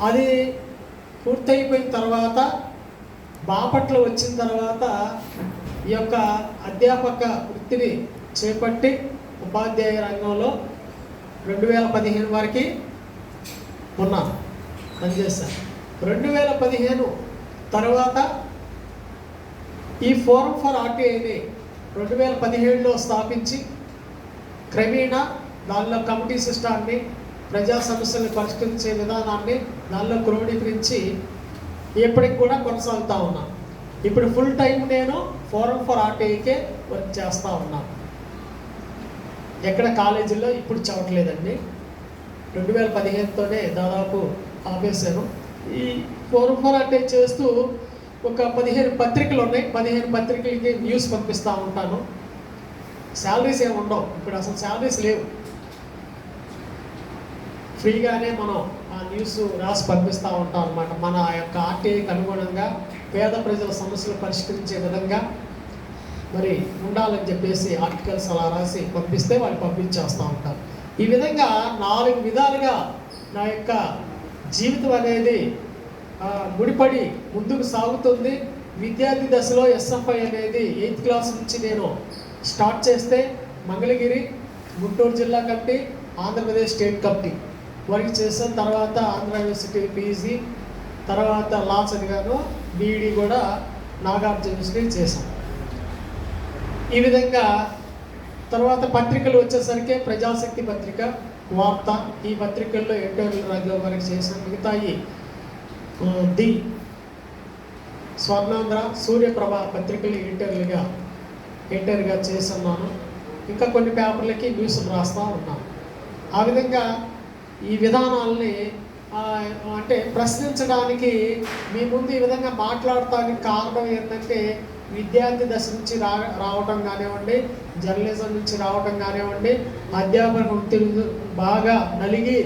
అది పూర్తయిపోయిన తర్వాత బాపట్ల వచ్చిన తర్వాత ఈ యొక్క అధ్యాపక వృత్తిని చేపట్టి ఉపాధ్యాయ రంగంలో రెండు వేల పదిహేను వరకు ఉన్నా పనిచేశాను రెండు వేల పదిహేను తర్వాత ఈ ఫోరం ఫర్ ఆర్టీఐని రెండు వేల పదిహేడులో స్థాపించి క్రమేణా దానిలో కమిటీ సిస్టాన్ని ప్రజా సమస్యలను పరిష్కరించే విధానాన్ని దానిలో క్రోడీకరించి ఇప్పటికి కూడా కొనసాగుతూ ఉన్నాను ఇప్పుడు ఫుల్ టైం నేను ఫోరం ఫర్ ఆర్టీఐకే వర్క్ చేస్తూ ఉన్నాను ఎక్కడ కాలేజీలో ఇప్పుడు చదవట్లేదండి. రెండు వేల పదిహేనుతోనే దాదాపు ఆపేశాను. ఈ ఫోరం ఫర్ ఆర్టీఐ చేస్తూ ఒక పదిహేను పత్రికలు ఉన్నాయి. పదిహేను పత్రికలకి న్యూస్ పంపిస్తూ ఉంటాను. శాలరీస్ ఏమి ఉండవు. ఇప్పుడు అసలు శాలరీస్ లేవు. ఫ్రీగానే మనం ఆ న్యూస్ రాసి పంపిస్తూ ఉంటాం అనమాట మన యొక్క ఆర్టీఐకి అనుగుణంగా పేద ప్రజల సమస్యలు పరిష్కరించే విధంగా మరి ఉండాలని చెప్పేసి ఆర్టికల్స్ అలా రాసి పంపిస్తే వాళ్ళు పంపించేస్తూ ఉంటారు. ఈ విధంగా నాలుగు విధాలుగా నా యొక్క జీవితం అనేది ముడిపడి ముందుకు సాగుతుంది. విద్యార్థి దశలో ఎస్ఎఫ్ఐ అనేది ఎయిత్ క్లాస్ నుంచి నేను స్టార్ట్ చేస్తే మంగళగిరి గుంటూరు జిల్లా committee Andhra Pradesh state committee work చేసిన తర్వాత ఆంధ్ర యూనివర్సిటీ పీజీ తర్వాత లా చదివాను బీఈడి కూడా నాగార్జున యూనివర్సిటీ చేశాను ఈ విధంగా తర్వాత పత్రికలు వచ్చేసరికి ప్రజాశక్తి పత్రిక వార్త ఈ పత్రికల్లో ఎడిటోరియల్ రాజ్యం వరకు చేసిన మిగతాయి ది స్వర్ణాంధ్ర సూర్యప్రభ పత్రికలు ఎడిటర్లుగా ఎడిటర్గా చేస్తున్నాను. ఇంకా కొన్ని పేపర్లకి న్యూస్లు రాస్తూ ఉన్నాను. ఆ విధంగా ఈ విధానాల్ని అంటే ప్రశ్నించడానికి మీ ముందు ఈ విధంగా మాట్లాడటానికి కారణం ఏంటంటే విద్యార్థి దశ నుంచి రా రావటం కానివ్వండి జర్నలిజం నుంచి రావటం కానివ్వండి అధ్యాపక వృత్తి బాగా నలిగి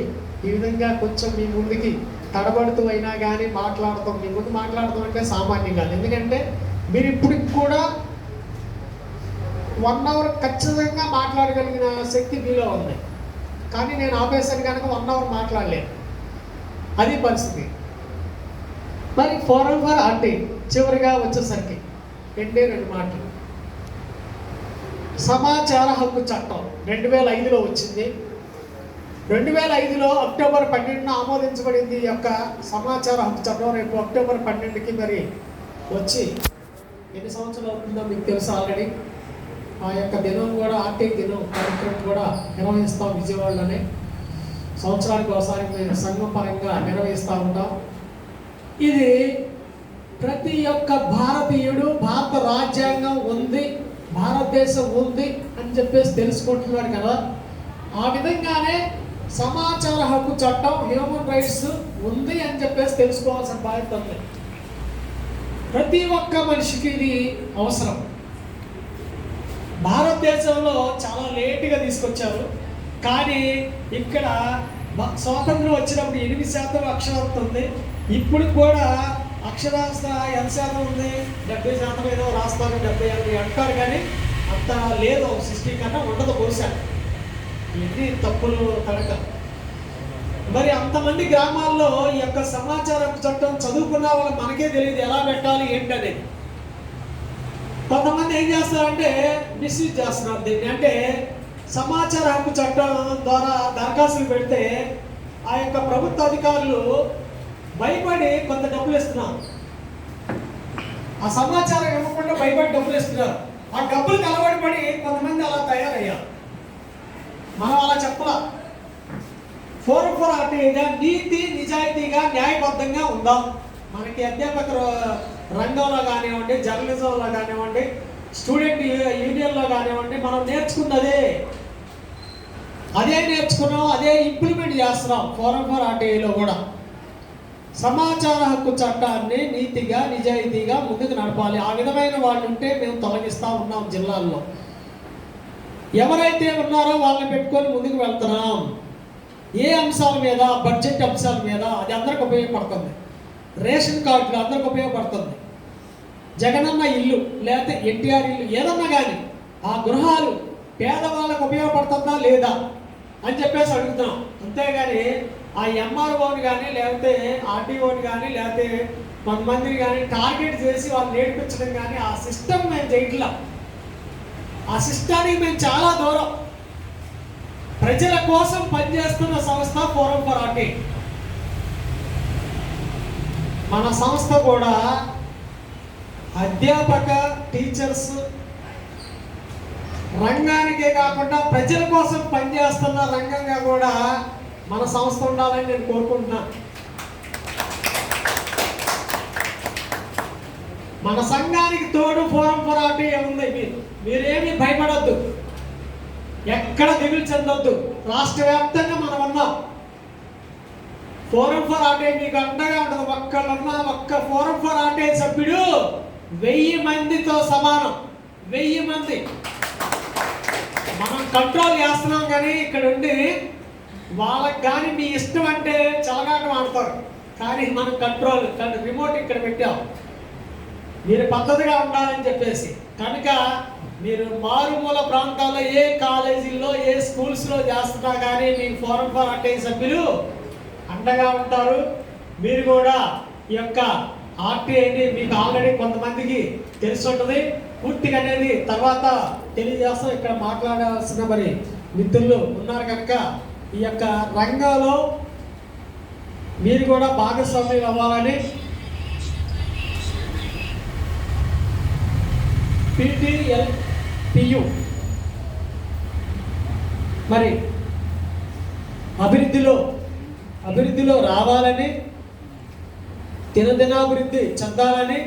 ఈ విధంగా కొంచెం మీ ముందుకి తడబడుతూ అయినా కానీ మాట్లాడతాం మీ ముందు మాట్లాడతాం అంటే సామాన్యం కాదు. ఎందుకంటే మీరు ఇప్పటికి కూడా వన్ అవర్ ఖచ్చితంగా మాట్లాడగలిగిన శక్తి మీలో ఉంది. కానీ నేను ఆపేసాను కనుక వన్ అవర్ మాట్లాడలేను. అది పరిస్థితి. మరి ఫోరం ఫర్ ఆర్టీ చివరిగా వచ్చేసరికి రెండే రెండు మాటలు. సమాచార హక్కు చట్టం రెండు వేల ఐదులో వచ్చింది. రెండు వేల ఐదులో అక్టోబర్ పన్నెండున ఆమోదించబడింది యొక్క సమాచార హక్కు చట్టం. రేపు అక్టోబర్ పన్నెండుకి మరి వచ్చి ఎన్ని సంవత్సరాలు అవుతుందో మీకు తెలుసు ఆల్రెడీ ఆ యొక్క దినం కూడా ఆర్టీ దినం కార్యక్రమం కూడా నిర్వహిస్తాం విజయవాడలోనే. సంవత్సరానికి ఒకసారి మేము సంఘం పరంగా నిర్వహిస్తూ ఉంటాం. ఇది ప్రతి ఒక్క భారతీయుడు భారత రాజ్యాంగం ఉంది భారతదేశం ఉంది అని చెప్పేసి తెలుసుకుంటున్నాడు కదా. ఆ విధంగానే సమాచార హక్కు చట్టం హ్యూమన్ రైట్స్ ఉంది అని చెప్పేసి తెలుసుకోవాల్సిన బాధ్యత ఉంది. ప్రతి ఒక్క మనిషికి ఇది అవసరం. భారతదేశంలో చాలా లేటుగా తీసుకొచ్చారు. కానీ ఇక్కడ స్వాతంత్రం వచ్చినప్పుడు ఎనిమిది శాతం అక్షరాస్యత ఉంది ఇప్పుడు కూడా అక్షరాస్యత ఎంత శాతం ఉంది? డెబ్బై శాతం ఏదో రాస్తారు డెబ్బై ఎనభై అంటారు కానీ అంత లేదు. సిక్స్టీ కన్నా ఉండదు బహుశా. ఇది తప్పులు తడక మరి అంతమంది గ్రామాల్లో ఈ యొక్క సమాచార చట్టం చదువుకున్న వాళ్ళకి మనకే తెలియదు ఎలా పెట్టాలి ఏంటనేది. ఏం చేస్తారంటే మిస్యూజ్ చేస్తున్నారు దీన్ని. అంటే సమాచార హక్కు చట్టం ద్వారా దరఖాస్తులు పెడితే ఆ యొక్క ప్రభుత్వ అధికారులు భయపడి కొంత డబ్బులు ఇస్తున్నారు. ఆ సమాచారం ఇవ్వకుండా భయపడి డబ్బులు ఇస్తున్నారు. ఆ డబ్బులకు అలవాటు పడి కొంతమంది అలా తయారయ్యారు. మనం అలా చెప్పలా. ఫోర్ ఫోర్ ఆర్టీగా నీతి నిజాయితీగా న్యాయబద్ధంగా ఉందాం. మనకి అధ్యాపక రంగంలో కానివ్వండి జర్నలిజంలో కానివ్వండి స్టూడెంట్ యూనియన్లో కానివ్వండి మనం నేర్చుకున్నదే. అదే నేర్చుకున్నాం అదే ఇంప్లిమెంట్ చేస్తున్నాం ఫోరం ఫోర్ ఆర్టీఐలో కూడా. సమాచార హక్కు చట్టాన్ని నీతిగా నిజాయితీగా ముందుకు నడపాలి. ఆ విధమైన వాళ్ళు ఉంటే మేము తొలగిస్తూ ఉన్నాం జిల్లాల్లో. ఎవరైతే ఉన్నారో వాళ్ళని పెట్టుకొని ముందుకు వెళ్తున్నాం. ఏ అంశాల మీద బడ్జెట్ అంశాల మీద అది అందరికి ఉపయోగపడుతుంది. రేషన్ కార్డులు అందరికి ఉపయోగపడుతుంది. జగనన్న ఇల్లు లేకపోతే ఎన్టీఆర్ ఇల్లు ఏదన్నా కానీ ఆ గృహాలు పేదవాళ్ళకు ఉపయోగపడుతుందా లేదా అని చెప్పేసి అడుగుతున్నాం. అంతేగాని ఆ ఎంఆర్ఓని కానీ లేకపోతే ఆర్టీఓని కానీ లేకపోతే కొంతమందిని కానీ టార్గెట్ చేసి వాళ్ళు నేర్పించడం కానీ ఆ సిస్టమ్ మేము చేయట్లా. ఆ సిస్టానికి మేము చాలా దూరం. ప్రజల కోసం పనిచేస్తున్న సంస్థ ఫోరం ఫర్ ఆర్టీ మన సంస్థ కూడా అధ్యాపక టీచర్స్ రంగానికే కాకుండా ప్రజల కోసం పనిచేస్తున్న రంగంగా కూడా మన సంస్థ ఉండాలని నేను కోరుకుంటున్నాను మన సంఘానికి తోడు ఫోరం ఫర్ ఆర్టీ ఉంది మీరు మీరేమీ భయపడొద్దు. ఎక్కడ దిగులు చెందొద్దు. రాష్ట్ర వ్యాప్తంగా మనం ఉన్నాం. ఫోరం ఫర్ ఆటే మీకు అండగా ఉండదు. ఒక్కళ్ళన్నా ఒక్క ఫోరం ఫర్ ఆటే సభ్యుడు వెయ్యి మందితో సమానం. వెయ్యి మంది. మనం కంట్రోల్ చేస్తున్నాం కానీ ఇక్కడ ఉండి వాళ్ళకి కానీ మీ ఇష్టం అంటే చలగాటం ఆడతారు. కానీ మనం కంట్రోల్ కానీ రిమోట్ ఇక్కడ పెట్టాం. మీరు పద్ధతిగా ఉండాలని చెప్పేసి. కనుక మీరు మారుమూల ప్రాంతాల్లో ఏ కాలేజీల్లో ఏ స్కూల్స్లో చేస్తున్నా కానీ మీ ఫోరం ఫర్ అంటే సభ్యులు అండగా ఉంటారు. మీరు కూడా ఈ యొక్క ఆర్టీఐని మీకు ఆల్రెడీ కొంతమందికి తెలిసి ఉంటుంది. పూర్తిగా అనేది తర్వాత తెలియజేస్తాం ఇక్కడ మాట్లాడాల్సిన మరి మిత్రులు ఉన్నారు కనుక ఈ యొక్క రంగంలో మీరు కూడా భాగస్వామ్యం అవ్వాలని పిటిఎల్ పియు మరి అభివృద్ధిలో అభివృద్ధిలో రావాలని దినదినాభివృద్ధి చెందాలని